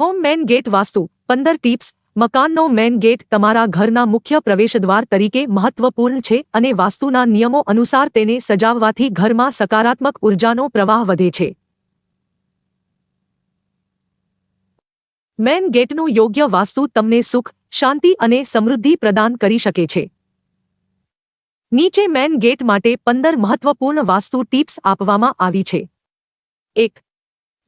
Home main gate vastu પંદર tips મકાનનો main gate તમારા ઘરના મુખ્ય પ્રવેશદ્વાર તરીકે મહત્વપૂર્ણ છે અને વાસ્તુના નિયમો અનુસાર તેને સજાવવાથી ઘરમાં સકારાત્મક ઉર્જાનો પ્રવાહ વધે છે. મેન ગેટનું યોગ્ય વાસ્તુ તમને સુખ, શાંતિ અને સમૃદ્ધિ પ્રદાન કરી શકે છે. નીચે મેન ગેટ માટે પંદર મહત્વપૂર્ણ વાસ્તુ ટિપ્સ આપવામાં આવી છે. એક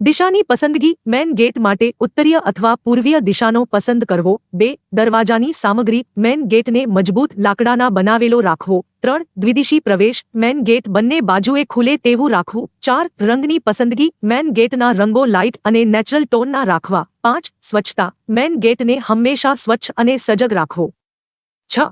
દિશાની પસંદગી મેન ગેટ માટે ઉત્તરીય અથવા પૂર્વીય દિશાનો પસંદ કરવો બે દરવાજાની સામગ્રી મેન ગેટને મજબૂત લાકડાના બનાવેલો રાખવો ત્રણ દ્વિદિશી પ્રવેશ મેન ગેટ બંને બાજુએ ખુલે તેવું રાખવું ચાર રંગની પસંદગી મેન ગેટના રંગો લાઇટ અને નેચરલ ટોનના રાખવા પાંચ સ્વચ્છતા મેન ગેટને હંમેશા સ્વચ્છ અને સજગ રાખવો છ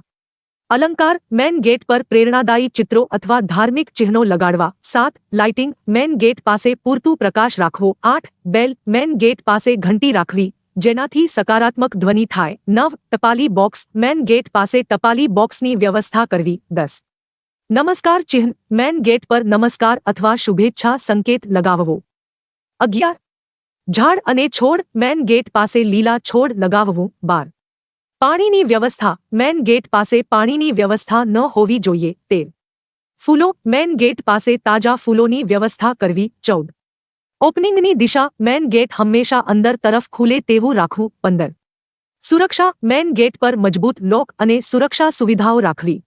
અલંકાર મેન ગેટ પર પ્રેરણાદાયી ચિત્રો અથવા ધાર્મિક ચિહ્નો લગાડવા સાત લાઇટિંગ મેન ગેટ પાસે પૂરતું પ્રકાશ રાખવો આઠ બેલ મેન ગેટ પાસે ઘંટી રાખવી જેનાથી સકારાત્મક ધ્વનિ થાય નવ ટપાલી બોક્સ મેન ગેટ પાસે ટપાલી બોક્સની વ્યવસ્થા કરવી દસ નમસ્કાર ચિહ્ન મેન ગેટ પર નમસ્કાર અથવા શુભેચ્છા સંકેત લગાવવો અગિયાર ઝાડ અને છોડ મેન ગેટ પાસે લીલા છોડ લગાવવું બાર પાણીની વ્યવસ્થા મેન ગેટ પાસે પાણીની વ્યવસ્થા ન હોવી જોઈએ તેર ફૂલો મેન ગેટ પાસે તાજા ફૂલોની વ્યવસ્થા કરવી ચૌદ ઓપનિંગની દિશા મેન ગેટ હંમેશા અંદર તરફ ખુલે તેવું રાખવું પંદર સુરક્ષા મેન ગેટ પર મજબૂત લોક અને સુરક્ષા સુવિધાઓ રાખવી